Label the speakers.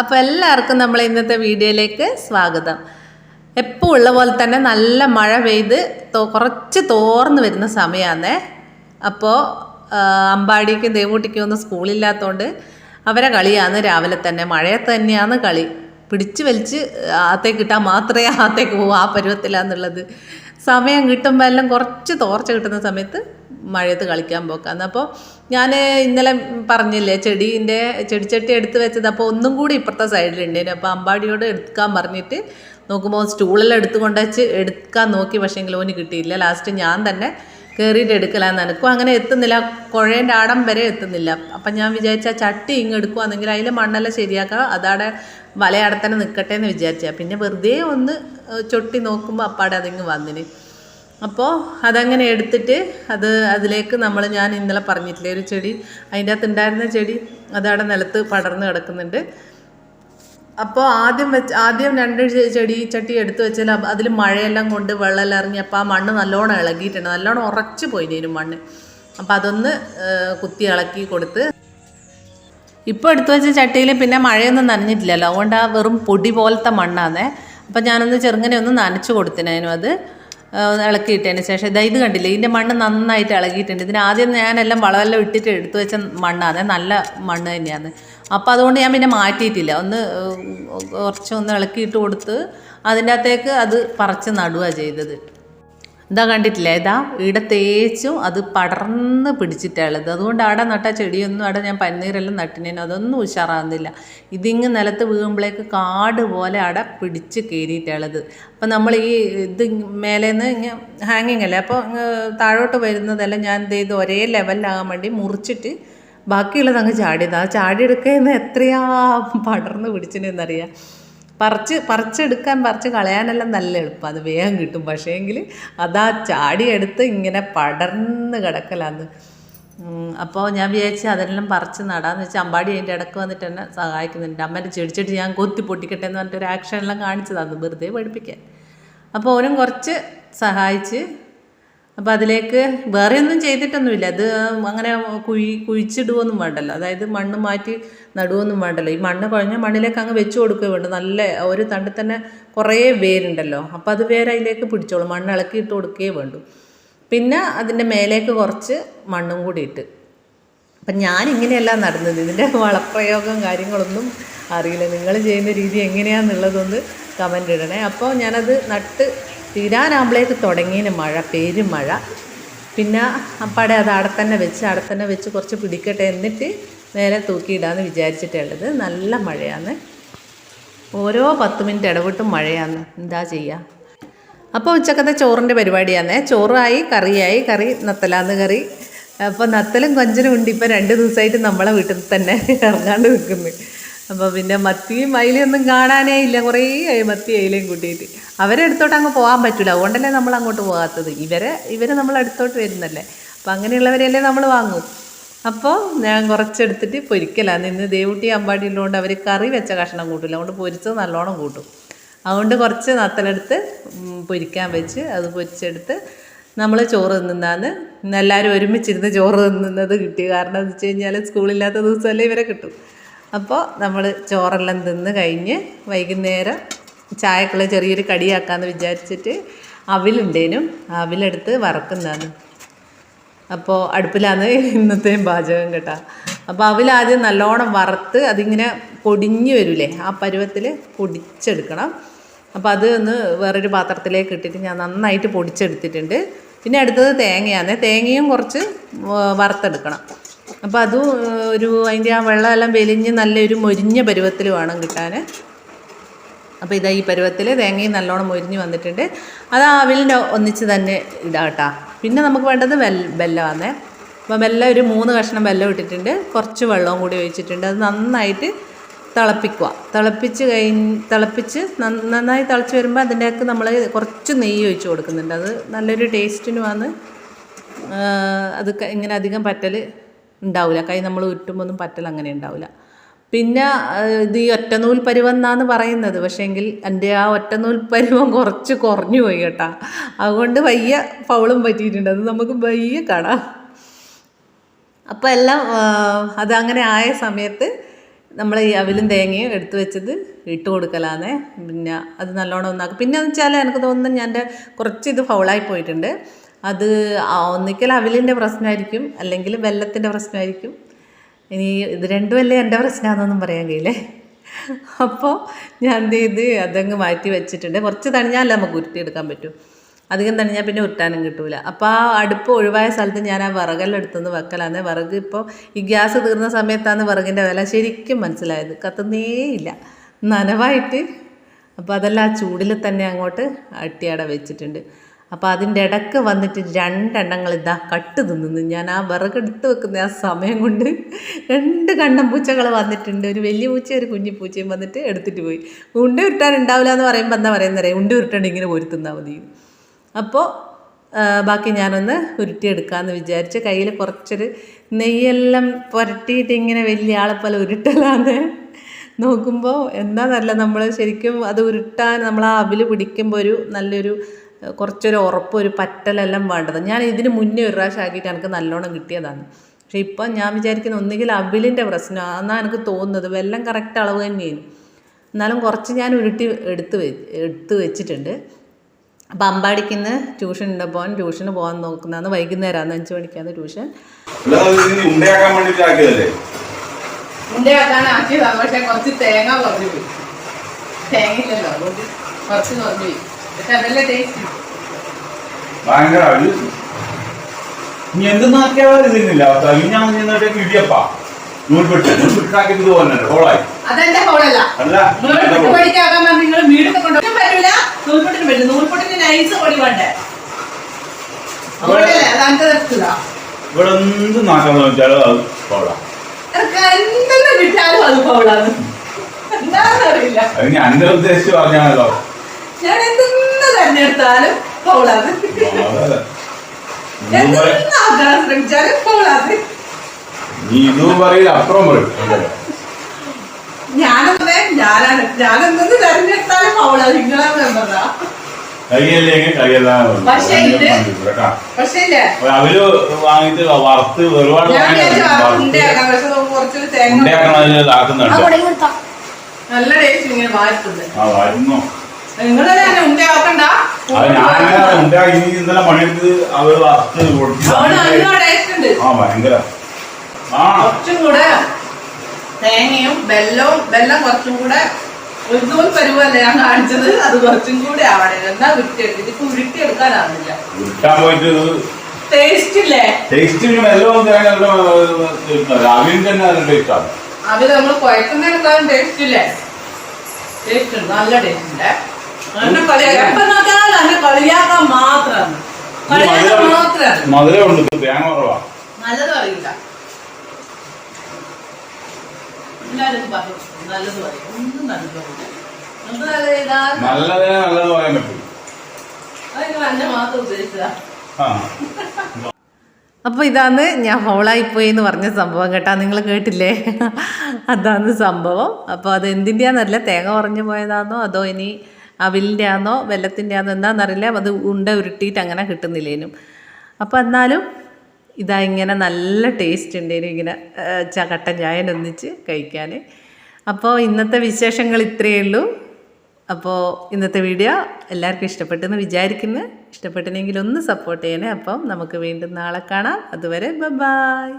Speaker 1: അപ്പോൾ എല്ലാവർക്കും നമ്മൾ ഇന്നത്തെ വീഡിയോയിലേക്ക് സ്വാഗതം. എപ്പോൾ ഉള്ള പോലെ തന്നെ നല്ല മഴ പെയ്ത് കുറച്ച് തോർന്ന് വരുന്ന സമയമാണേ അപ്പോൾ അമ്പാടിക്കും ദേവൂട്ടിക്കും ഒന്നും സ്കൂളില്ലാത്തതുകൊണ്ട് അവരെ കളിയാണ് രാവിലെ തന്നെ. മഴയത്ത് തന്നെയാണ് കളി. പിടിച്ച് വലിച്ച് ആത്തേക്ക് ഇട്ടാൽ മാത്രമേ ആത്തേക്ക് പോകൂ ആ പരുവത്തിലാന്നുള്ളത്. സമയം കിട്ടുമ്പോൾ എല്ലാം കുറച്ച് തോർച്ച കിട്ടുന്ന സമയത്ത് മഴയത്ത് കളിക്കാൻ പോക്കാന്ന് അപ്പോൾ ഞാൻ ഇന്നലെ പറഞ്ഞില്ലേ ചെടീന്റെ ചെടിച്ചട്ടി എടുത്ത് വെച്ചത് അപ്പോൾ ഒന്നും കൂടി ഇപ്പുറത്തെ സൈഡിലുണ്ടേനു അപ്പോൾ അമ്പാടിയോട് എടുക്കാൻ പറഞ്ഞിട്ട് നോക്കുമ്പോൾ സ്റ്റൂളെല്ലാം എടുത്ത് കൊണ്ടുവച്ച് എടുക്കാൻ നോക്കി പക്ഷേ ഓന് കിട്ടിയില്ല. ലാസ്റ്റ് ഞാൻ തന്നെ കയറിയിട്ട് എടുക്കലാന്ന് എനിക്കും അങ്ങനെ എത്തുന്നില്ല. കുഴേന്റെ ആടം വരെ എത്തുന്നില്ല. അപ്പം ഞാൻ വിചാരിച്ച ചട്ടി ഇങ്ങ് എടുക്കുവാണെങ്കിൽ അതിൽ മണ്ണെല്ലാം ശരിയാക്കാം അതവിടെ വലയവിടെ തന്നെ നിൽക്കട്ടെ എന്ന് വിചാരിച്ചാൽ പിന്നെ വെറുതെ ഒന്ന് ചൊട്ടി നോക്കുമ്പോൾ അപ്പാടെ അതിങ്ങ് വന്നിന്. അപ്പോൾ അതങ്ങനെ എടുത്തിട്ട് അത് അതിലേക്ക് നമ്മൾ ഞാൻ ഇന്നലെ പറഞ്ഞിട്ടില്ലേ ഒരു ചെടി അതിന്റെ അകത്ത് ഉണ്ടായിരുന്ന ചെടി അതവിടെ നിലത്ത് പടർന്ന് കിടക്കുന്നുണ്ട്. അപ്പോൾ ആദ്യം വെച്ച് ആദ്യം രണ്ട് ചെടി ചട്ടി എടുത്തു വെച്ചാൽ അതിൽ മഴയെല്ലാം കൊണ്ട് വെള്ളമെല്ലാം ഇറങ്ങി അപ്പോൾ ആ മണ്ണ് നല്ലോണം ഇളകിയിട്ടുണ്ട്. നല്ലോണം ഉറച്ചു പോയിന് മണ്ണ്. അപ്പോൾ അതൊന്ന് കുത്തി ഇളക്കി കൊടുത്ത് ഇപ്പോൾ എടുത്തു വെച്ച ചട്ടിയിൽ പിന്നെ മഴയൊന്നും നനഞ്ഞിട്ടില്ലല്ലോ. അതുകൊണ്ട് ആ വെറും പൊടി പോലത്തെ മണ്ണാന്നേ. അപ്പം ഞാനൊന്ന് ചെറുങ്ങനെ ഒന്ന് നനച്ചു കൊടുത്തിനു അത്. ഇളക്കിയിട്ടതിന് ശേഷം. ഇതാ ഇത് കണ്ടില്ലേ? ഇതിന്റെ മണ്ണ് നന്നായിട്ട് ഇളകിയിട്ടുണ്ട്. ഇതിന് ആദ്യം ഞാനെല്ലാം വളമെല്ലാം ഇട്ടിട്ട് എടുത്തു വെച്ച മണ്ണാണ് നല്ല മണ്ണ് തന്നെയാണ് അപ്പോൾ അതുകൊണ്ട് ഞാൻ പിന്നെ മാറ്റിയിട്ടില്ല. ഒന്ന് കുറച്ചൊന്ന് ഇളക്കിയിട്ട് കൊടുത്ത് അതിന്റെ അകത്തേക്ക് അത് പറിച്ച് നടുക ചെയ്തത്. ഇതാ കണ്ടിട്ടില്ലേ? ഇതാ ഇവിടെ തേച്ചും അത് പടർന്ന് പിടിച്ചിട്ടുള്ളത് അതുകൊണ്ട് അവിടെ നട്ട ചെടിയൊന്നും അവിടെ ഞാൻ പന്നീരെല്ലാം നട്ടിനേനും. അതൊന്നും ഉഷാറാകുന്നില്ല ഇതിങ്ങ് നിലത്ത് വീഴുമ്പോഴേക്ക് കാട് പോലെ അവിടെ പിടിച്ച് കയറിയിട്ടുള്ളത് അപ്പം നമ്മൾ ഈ ഇത് മേലേന്ന് ഇങ്ങനെ ഹാങ്ങിങ് അല്ലേ? അപ്പോൾ താഴോട്ട് വരുന്നതെല്ലാം ഞാൻ എന്ത് ചെയ്ത് ഒരേ ലെവലിലാകാൻ വേണ്ടി മുറിച്ചിട്ട് ബാക്കിയുള്ളത് അങ്ങ് ചാടിയത്. ആ ചാടിയെടുക്കുന്ന എത്രയാ പടർന്ന് പിടിച്ചിനെന്നറിയാം. പറിച്ച് പറിച്ചെടുക്കാൻ പറിച്ച് കളയാനെല്ലാം നല്ല എളുപ്പം. അത് വേഗം കിട്ടും. പക്ഷേങ്കിൽ അതാ ചാടിയെടുത്ത് ഇങ്ങനെ പടർന്ന് കിടക്കലാന്ന്. അപ്പോൾ ഞാൻ വിചാരിച്ചു അതെല്ലാം പറിച്ച് നടാന്ന് വെച്ചാൽ അമ്പാടി അതിന്റെ ഇടയ്ക്ക് വന്നിട്ട് എന്നെ സഹായിക്കുന്നുണ്ട്. അമ്മേന്റെ ചെടിച്ചെടി ഞാൻ കൊത്തി പൊട്ടിക്കട്ടെ എന്ന് പറഞ്ഞിട്ട് ഒരു ആക്ഷനെല്ലാം കാണിച്ചതാണ് വെറുതെ പഠിപ്പിക്കാൻ. അപ്പോൾ ഓനും കുറച്ച് സഹായിച്ച് അപ്പോൾ അതിലേക്ക് വേറെ ഒന്നും ചെയ്തിട്ടൊന്നുമില്ല. അത് അങ്ങനെ കുഴി കുഴിച്ചിടുകയൊന്നും വേണ്ടല്ലോ. അതായത് മണ്ണ് മാറ്റി നടുവൊന്നും വേണ്ടല്ലോ. ഈ മണ്ണ് കുഴഞ്ഞ മണ്ണിലേക്ക് അങ്ങ് വെച്ച് കൊടുക്കുകയും വേണ്ട. നല്ല ഒരു തണ്ടിൽ തന്നെ കുറേ വേരുണ്ടല്ലോ. അപ്പോൾ അത് വേര് അതിലേക്ക് പിടിച്ചോളും. മണ്ണ് ഇളക്കിയിട്ട് കൊടുക്കുകയേ വേണ്ടു. പിന്നെ അതിന്റെ മേലേക്ക് കുറച്ച് മണ്ണും കൂടി ഇട്ട്. അപ്പം ഞാൻ ഇങ്ങനെയല്ല നടന്നത്. ഇതിന്റെ വളപ്രയോഗം കാര്യങ്ങളൊന്നും അറിയില്ല. നിങ്ങൾ ചെയ്യുന്ന രീതി എങ്ങനെയാണെന്നുള്ളതൊന്ന് കമന്റ് ഇടണേ. അപ്പോൾ ഞാനത് നട്ട് തീരാനാകുമ്പോഴേക്ക് തുടങ്ങിയതിന് മഴ പേരും മഴ. പിന്നെ അപ്പാടെ അത് അവിടെ തന്നെ വെച്ച് അവിടെ തന്നെ വെച്ച് കുറച്ച് പിടിക്കട്ടെ എന്നിട്ട് നേരെ തൂക്കിയിടാമെന്ന് വിചാരിച്ചിട്ടുള്ളത് നല്ല മഴയാണ് ഓരോ പത്ത് മിനിറ്റ് ഇടവിട്ടും മഴയാണ് എന്താ ചെയ്യുക അപ്പോൾ ഉച്ചക്കത്തെ ചോറിന്റെ പരിപാടിയാണ് ചോറായി കറിയായി കറി നത്തലാന്ന് കറി. അപ്പോൾ നത്തലും കൊഞ്ചനും ഉണ്ട് ഇപ്പോൾ രണ്ട് ദിവസമായിട്ട് നമ്മളെ വീട്ടിൽ തന്നെ ഇറങ്ങാണ്ട് നിൽക്കുന്നു. അപ്പോൾ പിന്നെ മത്തിയും അയിലയൊന്നും കാണാനേ ഇല്ല. കുറേ മത്തി അയിലയും കൂട്ടിയിട്ട്. അവരെ അടുത്തോട്ട് അങ്ങ് പോകാൻ പറ്റില്ല അതുകൊണ്ടല്ലേ നമ്മൾ അങ്ങോട്ട് പോകാത്തത്. ഇവരെ ഇവരെ നമ്മൾ അടുത്തോട്ട് വരുന്നല്ലേ. അപ്പോൾ അങ്ങനെയുള്ളവരെയല്ലേ നമ്മൾ വാങ്ങും. അപ്പോൾ ഞാൻ കുറച്ചെടുത്തിട്ട് പൊരിക്കലാണ് ഇന്ന് ദേവുട്ടി അമ്പാടി ഉള്ളതുകൊണ്ട് അവർ കറി വെച്ച കഷ്ണം കൂട്ടില്ല അതുകൊണ്ട് പൊരിച്ചത് നല്ലോണം കൂട്ടും. അതുകൊണ്ട് കുറച്ച് നത്തലെടുത്ത് പൊരിക്കാൻ വെച്ച് അത് പൊരിച്ചെടുത്ത് നമ്മൾ ചോറ് തിന്നാന്ന്. ഇന്ന് എല്ലാവരും ഒരുമിച്ചിരുന്ന് ചോറ് തിന്നുന്നത് കിട്ടി കാരണം എന്ന് വെച്ച് കഴിഞ്ഞാൽ സ്കൂളില്ലാത്ത ദിവസമല്ലേ ഇവരെ കിട്ടും. അപ്പോൾ നമ്മൾ ചോറെല്ലാം തിന്ന് കഴിഞ്ഞ് വൈകുന്നേരം ചായക്കുള്ള ചെറിയൊരു കടിയാക്കാമെന്ന് വിചാരിച്ചിട്ട് അവിലുണ്ടേനും. അവിലെടുത്ത് വറക്കുന്നതാണ്. അപ്പോൾ അടുപ്പിലാണ് ഇന്നത്തെയും പാചകം കേട്ടോ. അപ്പോൾ അവിലാദ്യം നല്ലോണം വറുത്ത് അതിങ്ങനെ പൊടിഞ്ഞു വരില്ലേ ആ പരുവത്തിൽ പൊടിച്ചെടുക്കണം. അപ്പോൾ അത് ഒന്ന് വേറൊരു പാത്രത്തിലേക്ക് ഇട്ടിട്ട് ഞാൻ നന്നായിട്ട് പൊടിച്ചെടുത്തിട്ടുണ്ട്. പിന്നെ അടുത്തത് തേങ്ങയാണ്. തേങ്ങയും കുറച്ച് വറുത്തെടുക്കണം. അപ്പോൾ അതും ഒരു അതിന്റെ ആ വെള്ളമെല്ലാം വെലിഞ്ഞ് നല്ലൊരു മൊരിഞ്ഞ പരുവത്തിൽ വേണം കിട്ടാൻ അപ്പോൾ ഇതാ ഈ പരുവത്തിൽ തേങ്ങയും നല്ലോണം മൊരിഞ്ഞ് വന്നിട്ടുണ്ട്. അത് ആ അവിലിന്റെ ഒന്നിച്ച് തന്നെ ഇതാട്ടാ പിന്നെ നമുക്ക് വേണ്ടത് വെൽ വെല്ലമാണ് അപ്പോൾ വെല്ലം ഒരു മൂന്ന് കഷ്ണം വെല്ലം ഇട്ടിട്ടുണ്ട്. കുറച്ച് വെള്ളവും കൂടി ഒഴിച്ചിട്ടുണ്ട്. അത് നന്നായിട്ട് തിളപ്പിക്കുക. തിളപ്പിച്ച് കഴിഞ്ഞ് തിളപ്പിച്ച് നന്നായി തിളച്ച് വരുമ്പോൾ അതിന്റെ അകത്ത് നമ്മൾ കുറച്ച് നെയ്യ് ഒഴിച്ച് കൊടുക്കുന്നുണ്ട്. അത് നല്ലൊരു ടേസ്റ്റിനുമാണ് അത് ഇങ്ങനെ അധികം പറ്റൽ ഉണ്ടാവില്ല കൈ നമ്മൾ ഉരുട്ടുമ്പോൾ ഒന്നും പറ്റൽ അങ്ങനെ ഉണ്ടാവില്ല പിന്നെ ഇത് ഈ ഒറ്റനൂൽ പരുവം എന്നാണ് പറയുന്നത്. പക്ഷേങ്കിൽ എന്റെ ആ ഒറ്റനൂൽ പരുവം കുറച്ച് കുറഞ്ഞു പോയി കേട്ടാ. അതുകൊണ്ട് വയ്യ ഫൗളും പറ്റിയിട്ടുണ്ട്. അത് നമുക്ക് വയ്യ കട. അപ്പോൾ എല്ലാം അതങ്ങനെ ആയ സമയത്ത് നമ്മൾ ഈ അവിലും തേങ്ങയും എടുത്തു വെച്ചത് ഇട്ട് കൊടുക്കലാന്നേ. പിന്നെ അത് നല്ലോണം ഒന്നാക്കും. പിന്നെ എന്ന് വെച്ചാൽ എനിക്ക് തോന്നുന്നു ഞാൻ കുറച്ച് ഇത് ഫൗളായി പോയിട്ടുണ്ട്. അത് ഒന്നിക്കൽ അവിലിന്റെ പ്രശ്നമായിരിക്കും അല്ലെങ്കിൽ വെല്ലത്തിന്റെ പ്രശ്നമായിരിക്കും ഇനി ഇത് രണ്ടുമല്ലേ എന്റെ പ്രശ്നമാണെന്നൊന്നും പറയാൻ കഴിയില്ലേ? അപ്പോൾ ഞാൻ എന്ത് ചെയ്ത് അതങ്ങ് മാറ്റി വെച്ചിട്ടുണ്ട്. കുറച്ച് തണിഞ്ഞാലേ നമുക്ക് ഉരുട്ടിയെടുക്കാൻ പറ്റും. അധികം തണിഞ്ഞാൽ പിന്നെ ഉരുട്ടാനും കിട്ടില്ല അപ്പോൾ ആ അടുപ്പ് ഒഴിവായ സ്ഥലത്ത് ഞാൻ ആ വിറകെല്ലാം എടുത്തുനിന്ന് വെക്കലാന്ന്. വിറക് ഇപ്പോൾ ഈ ഗ്യാസ് തീർന്ന സമയത്താണ് വിറകിന്റെ വില ശരിക്കും മനസ്സിലായത്. കത്തുന്നേയില്ല നനവായിട്ട്. അപ്പോൾ അതെല്ലാം ആ ചൂടിൽ തന്നെ അങ്ങോട്ട് അട്ടിയാടെ വെച്ചിട്ടുണ്ട്. അപ്പോൾ അതിന്റെ ഇടയ്ക്ക് വന്നിട്ട് രണ്ടെണ്ണങ്ങൾ ഇതാ കട്ട് തിന്നുന്നു. ഞാൻ ആ വിറകെടുത്ത് വെക്കുന്ന ആ സമയം കൊണ്ട് രണ്ട് കണ്ണം പൂച്ചകൾ വന്നിട്ടുണ്ട്. ഒരു വലിയ പൂച്ച ഒരു കുഞ്ഞു പൂച്ചയും വന്നിട്ട് എടുത്തിട്ട് പോയി. ഉണ്ട ഉരുട്ടാൻ ഉണ്ടാവില്ല എന്ന് പറയുമ്പോൾ എന്താ പറയുന്നത് ഉണ്ട ഉരുട്ടണ്ട് ഇങ്ങനെ ഒരു മതി. അപ്പോൾ ബാക്കി ഞാനൊന്ന് ഉരുട്ടിയെടുക്കാമെന്ന് വിചാരിച്ച് കയ്യിൽ കുറച്ചൊരു നെയ്യെല്ലാം പുരട്ടിയിട്ട് ഇങ്ങനെ വലിയ ആളെ പോലെ ഉരുട്ടലാന്ന് നോക്കുമ്പോൾ എന്താണെന്നല്ല നമ്മൾ ശരിക്കും അത് ഉരുട്ടാൻ നമ്മൾ ആ അവിൽ പിടിക്കുമ്പോൾ ഒരു നല്ലൊരു കുറച്ചൊരു ഉറപ്പ് ഒരു പറ്റലെല്ലാം വേണ്ടത്. ഞാൻ ഇതിന് മുന്നേ ഒരു പ്രാവശ്യം ആക്കിയിട്ട് എനിക്ക് നല്ലോണം കിട്ടിയതാണ്. പക്ഷേ ഇപ്പം ഞാൻ വിചാരിക്കുന്ന ഒന്നുകിൽ അവിലിന്റെ പ്രശ്നം എന്നാണ് എനിക്ക് തോന്നുന്നത്. വെല്ലം കറക്റ്റ് അളവ് തന്നെയാണ് എന്നാലും കുറച്ച് ഞാൻ ഉരുട്ടി എടുത്ത് വെ എടുത്ത് വെച്ചിട്ടുണ്ട്. അപ്പം അമ്പാടിക്കുന്ന് ട്യൂഷൻ ഉണ്ട്. പോകാൻ ട്യൂഷന് പോകാൻ നോക്കുന്നതാണ്. വൈകുന്നേരമാണ് അഞ്ച് മണിക്കാണ് ട്യൂഷൻ. ആക്കിയതാണ്. കുറച്ച് തേങ്ങ കുറഞ്ഞു പോയി. തേങ്ങ കുറച്ച് കുറഞ്ഞു പോയി. പക്ഷെ
Speaker 2: ഭയങ്കര നീ എന്തെന്നാക്കിയാലും ഇതിന്നില്ല ഞാൻ നിന്നിട്ട് ഇടിയപ്പാ. നൂൽപെട്ട്. നൂൽപെട്ടാക്കിയത് പോലെ ഹോളായി.
Speaker 1: അതെന്റെ ഹോളല്ല.
Speaker 2: അല്ല.
Speaker 1: നൂൽപെട്ട് പൊടിക്കാക്കാൻ നിങ്ങൾ വീടൊക്കെ കൊണ്ടുപോകാൻ പറ്റില്ല നൂൽപെട്ടിന് പറ്റും. നൂൽപെട്ടിന് നൈസ് പൊടി വേണ്ടേ?
Speaker 2: ഇവിടെ എന്ത് നാക്കാന്ന് വെച്ചാലും അത് ഹോളാ.
Speaker 1: എന്തെല്ലാം കിട്ടാലും അത് ഹോളാണ് എന്താണെന്നറിയില്ല
Speaker 2: അത് ഞാൻ ഉദ്ദേശിച്ച് പറഞ്ഞാണല്ലോ
Speaker 1: ഞാൻ എന്തെന്ന് തെരഞ്ഞെടുത്താലും ഹോളാണ്
Speaker 2: അതെ. നീ പറ-
Speaker 1: എന്താക്കാൻ ശ്രമിച്ചാലും ഹോളാണ്
Speaker 2: നീ ഇതും പറയില്ല അപ്പുറം പറയും.
Speaker 1: ഞാനല്ലേ ഞാനാണ് ഞാനെന്തെന്ന് തെരഞ്ഞെടുത്താലും ഹോളാണ് നിങ്ങളെ മെമ്പറാ
Speaker 2: കൈയല്ലെങ്കിൽ കൈയെല്ലാം
Speaker 1: പക്ഷേ ഇത്
Speaker 2: കേട്ടാ.
Speaker 1: പക്ഷേ ഇല്ലേ?
Speaker 2: അവർ വാങ്ങിട്ട് വറുത്ത് ഒരുപാട്
Speaker 1: ഞാൻ
Speaker 2: വാങ്ങി
Speaker 1: വിചാരിച്ചു
Speaker 2: വറുത്ത്
Speaker 1: ഉണ്ടയാക്കാം പക്ഷെ നമുക്ക് കുറച്ചൊരു തേങ്ങ
Speaker 2: ആക്കുന്നുണ്ട്
Speaker 1: നല്ല ടേസ്റ്റ് ഇങ്ങനെ വാഴ്ത്തുന്നത്
Speaker 2: ആ വരുന്നു ഉണ്ടാക്കി ഇന്നലെ പണിയെടുത്ത് അവർ വറുത്ത് ആ ഭയങ്കര.
Speaker 1: കുറച്ചും കൂടെ തേങ്ങയും വെല്ലവും വെല്ലം കുറച്ചും കൂടെ ഒരുതോൽ പരുവല്ലേ ഞാൻ കാണിച്ചത്. അത് കുറച്ചും കൂടെ ആവണേ എന്താ ഉരുട്ടിയെടുത്ത് ഇതിപ്പോ ഉരുട്ടിയെടുക്കാനാവില്ല
Speaker 2: ഉരുട്ടാൻ പോയിട്ട്
Speaker 1: ടേസ്റ്റ് ഇല്ലേ?
Speaker 2: ടേസ്റ്റ് തേങ്ങ രാവിലെ തന്നെ നല്ല ടേസ്റ്റാണ്
Speaker 1: അവർ നമ്മൾ കുഴക്കുന്നതിനേക്കാളും ടേസ്റ്റ് ഇല്ലേ? ടേസ്റ്റ് ഉണ്ട്. നല്ല ടേസ്റ്റ് ഉണ്ട്. കളിയാക്കാൻ മാത്രം.
Speaker 2: മധുരം ഉണ്ട് തേങ്ങ കുറവാ.
Speaker 1: നല്ലത് എല്ലാവരും നല്ലത് പറയും. ഒന്നും നല്ലത് പറയില്ല. നല്ലത്
Speaker 2: പറയാൻ പറ്റും.
Speaker 1: അപ്പോൾ ഇതാണ് ഞാൻ ഹോളായിപ്പോയി എന്ന് പറഞ്ഞ സംഭവം കേട്ടാ നിങ്ങൾ കേട്ടില്ലേ? അതാണ് സംഭവം. അപ്പൊ അത് എന്തിന്റെയാണെന്നറിയില്ല തേങ്ങ ഉറഞ്ഞു പോയതാണോ അതോ ഇനി അവിലിന്റെ ആണെന്നോ വെല്ലത്തിന്റെ ആണോ എന്താണെന്നറിയില്ല അത് ഉണ്ട ഉരുട്ടിയിട്ട് അങ്ങനെ കിട്ടുന്നില്ലേനും. അപ്പോൾ എന്നാലും ഇതാ ഇങ്ങനെ നല്ല ടേസ്റ്റ് ഉണ്ട്. ഇങ്ങനെ കട്ടൻ ചായ ഒന്നിച്ച് കഴിക്കാൻ അപ്പോൾ ഇന്നത്തെ വിശേഷങ്ങൾ ഇത്രയേ ഉള്ളൂ. അപ്പോൾ ഇന്നത്തെ വീഡിയോ എല്ലാവർക്കും ഇഷ്ടപ്പെട്ടെന്ന് വിചാരിക്കുന്നു. ഇഷ്ടപ്പെട്ടില്ലെങ്കിൽ ഒന്ന് സപ്പോർട്ട് ചെയ്യണേ. അപ്പം നമുക്ക് വീണ്ടും നാളെ കാണാം. അതുവരെ ബൈ